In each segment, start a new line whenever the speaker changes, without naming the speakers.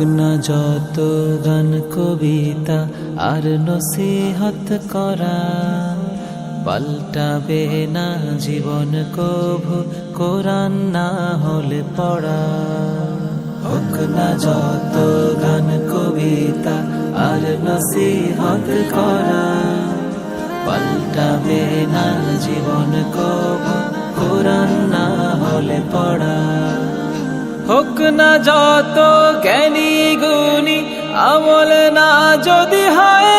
না যত গান কবিতা, আর নসিহত করা। পাল্টাবে না জীবন কভু, কোরআন না হলে পড়া। হোক না যত গান কবিতা, আর নসিহত করা। পাল্টাবে না জীবন কভু, কোরআন না হলে পড়া। হোক না যত জ্ঞানী গুণী, আমল না যদি হয়,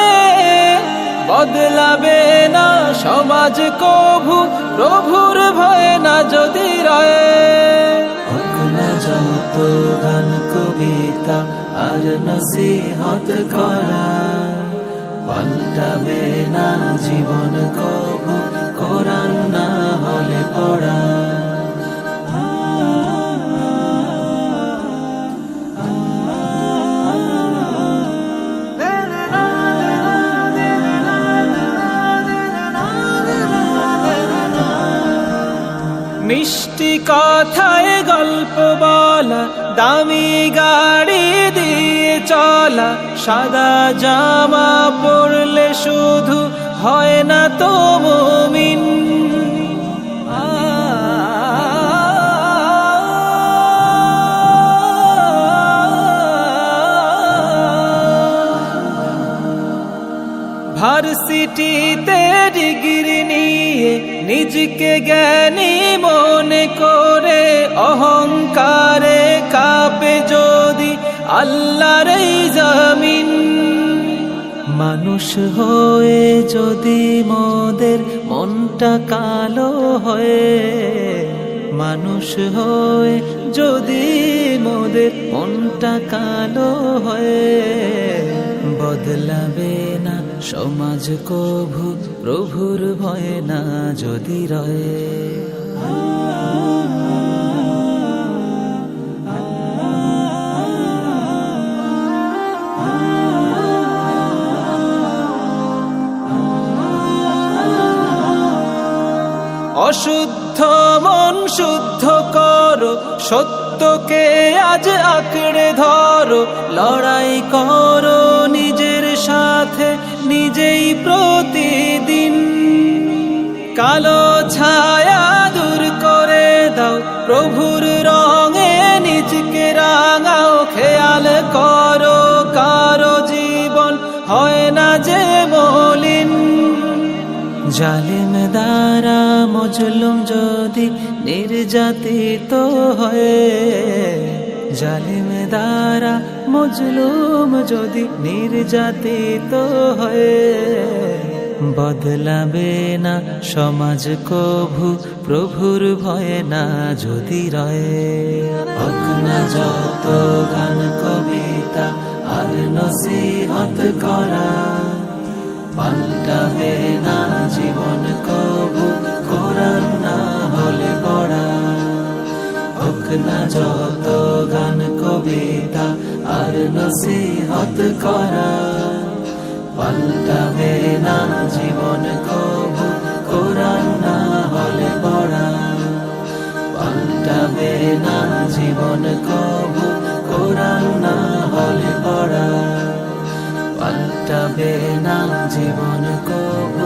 বদলাবে না সমাজ কভু, প্রভুর ভয় না যদি রয়ে। হোক না যত গান কবিতা, আর নসিহত করা, পাল্টাবে না জীবন কভু মিষ্টি কথায় গল্প বলা, দামি গাড়ি দিয়ে চলা, সাদা জামা পরলে শুধু হয় না তো মুমিন। ভার্সিটিতে ডিগ্রি নিয়ে নিজকে জ্ঞানী মনে করে, অহংকারে কাপে যদি আল্লাহর জমিন। মানুষ হয়ে যদি মোদের মনটা কালো হয়ে, মানুষ হয়ে যদি মোদের মনটা কালো হয়ে বদলাবে না, সমাজ কভু, প্রভুর ভয়ে না যদি রয়ে। অশুদ্ধ মন শুদ্ধ করো, সত্যকে আজ আঁকড়ে ধরো, লড়াই করো নিজের সাথে নিজেই প্রতিদিন। কালো ছায়া দূর করে দাও, প্রভুর রঙে নিজকে রাঙাও, খেয়াল করো কারও জীবন হয় না যে মলিন। জালিম দ্বারা মজলুম যদি নির্যাতিত হয়ে জালিম দ্বারা মজলুম যদি নির্যাতিত হয়ে, বদলাবে না সমাজ কভু, প্রভুর ভয়ে না যদি রয়ে। হোক না যত গান কবিতা, আর নসিহত করা, পাল্টাবে না জীবন কবু নসিহত করা। পাল্টাবে না জীবন কবু কোরআন না হলে পড়া। পাল্টাবে না জীবন কবু কোরআন না হলে পড়া। পাল্টাবে না জীবন কবু